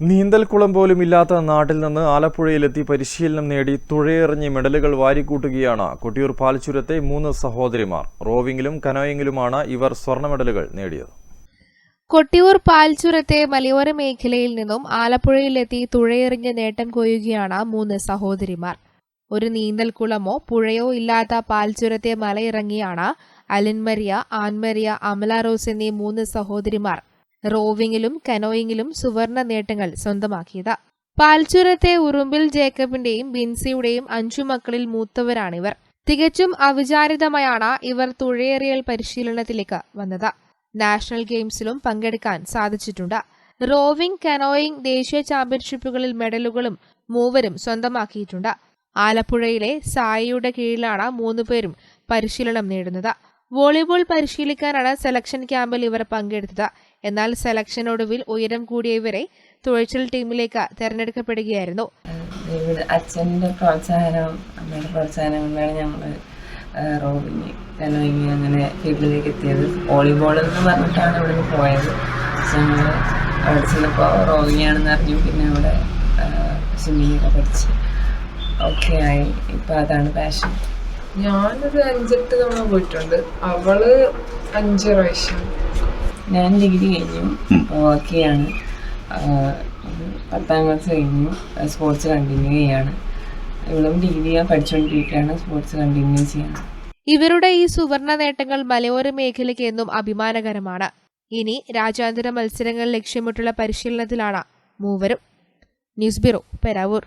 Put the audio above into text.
നീന്തൽക്കുളം പോലും ഇല്ലാത്ത നാട്ടിൽ നിന്ന് ആലപ്പുഴയിലെത്തി പരിശീലനം നേടി തുഴയെറിഞ്ഞ് മെഡലുകൾ വാരിക്കൂട്ടുകയാണ് കൊട്ടിയൂർ പാൽച്ചുരത്തെ മൂന്ന് സഹോദരിമാർ. റോവിംഗിലും കനോയിങ്ങിലുമാണ് ഇവർ സ്വർണ മെഡലുകൾ നേടിയത്. കൊട്ടിയൂർ പാൽച്ചുരത്തെ മലയോര മേഖലയിൽ നിന്നും ആലപ്പുഴയിലെത്തി തുഴയെറിഞ്ഞ് നേട്ടം കൊയ്യുകയാണ് മൂന്ന് സഹോദരിമാർ. ഒരു നീന്തൽക്കുളമോ പുഴയോ ഇല്ലാത്ത പാൽച്ചുരത്തെ മലയിറങ്ങിയാണ് അലിൻമരിയ ആൻമരിയ അമല റോസ് എന്നീ മൂന്ന് സഹോദരിമാർ. റോവിംഗിലും കനോയിങ്ങിലും സുവർണ നേട്ടങ്ങൾ സ്വന്തമാക്കിയത്. പാൽച്ചുരത്തെ ഉറുമ്പിൽ ജേക്കബിന്റെയും ബിൻസിയുടെയും അഞ്ചു മക്കളിൽ മൂത്തവരാണിവർ. തികച്ചും അവിചാരിതമായാണ് ഇവർ തുഴയേറിയൽ പരിശീലനത്തിലേക്ക് വന്നത്. നാഷണൽ ഗെയിംസിലും പങ്കെടുക്കാൻ സാധിച്ചിട്ടുണ്ട്. റോവിംഗ് കനോയിങ് ദേശീയ ചാമ്പ്യൻഷിപ്പുകളിൽ മെഡലുകളും മൂവരും സ്വന്തമാക്കിയിട്ടുണ്ട്. ആലപ്പുഴയിലെ സായിയുടെ കീഴിലാണ് മൂന്നുപേരും പരിശീലനം നേടുന്നത്. വോളിബോൾ പരിശീലിക്കാനാണ് സെലക്ഷൻ ക്യാമ്പിൽ ഇവർ പങ്കെടുത്തത്. എന്നാൽ സെലക്ഷൻ സെലക്ഷനൊടുവിൽ ഉയരം കൂടിയ ഇവരെ തുഴച്ചിൽ ടീമിലേക്ക് തെരഞ്ഞെടുക്കപ്പെടുകയായിരുന്നു. അച്ഛന്റെ അച്ഛന്റെ പ്രോത്സാഹനം അമ്മയുടെ പ്രോത്സാഹനം കൊണ്ടാണ് ഞങ്ങൾ റോവിങ് കനോയിങ് അങ്ങനെ ഫീൽഡിലേക്ക് എത്തിയത്. വോളിബോൾ എന്ന് പറഞ്ഞിട്ടാണ് ഇവിടെ നിന്ന് പോയത്. പക്ഷെ ഞങ്ങൾ അവിടെ ചെന്നപ്പോൾ റോവിങ് ആണെന്ന് അറിഞ്ഞു. പിന്നെ അവിടെ സ്വിമ്മിങ് ഒക്കെ പഠിച്ച് ഓക്കെ ആയി. ഇപ്പം അതാണ് പാഷൻ ഞാനൊരു അഞ്ചെട്ട് തവണ പോയിട്ടുണ്ട്. അവൾ അഞ്ച് പ്രാവശ്യം. ഞാൻ ഡിഗ്രി കഴിഞ്ഞു. വർക്ക് ചെയ്യാണ്. പത്താം ക്ലാസ് കഴിഞ്ഞു. സ്പോർട്സ് കണ്ടിന്യൂ ചെയ്യാണ്. ഇവളും ഡിഗ്രി പഠിച്ചുകൊണ്ടിരിക്കുകയാണ് സ്പോർട്സ് കണ്ടിന്യൂ ചെയ്യാൻ ഇവരുടെ ഈ സുവർണ നേട്ടങ്ങൾ മലയോര മേഖലയ്ക്ക് എന്നും അഭിമാനകരമാണ്. ഇനി രാജ്യാന്തര മത്സരങ്ങൾ ലക്ഷ്യമിട്ടുള്ള പരിശീലനത്തിലാണ് മൂവരും. News bureau Peravoor.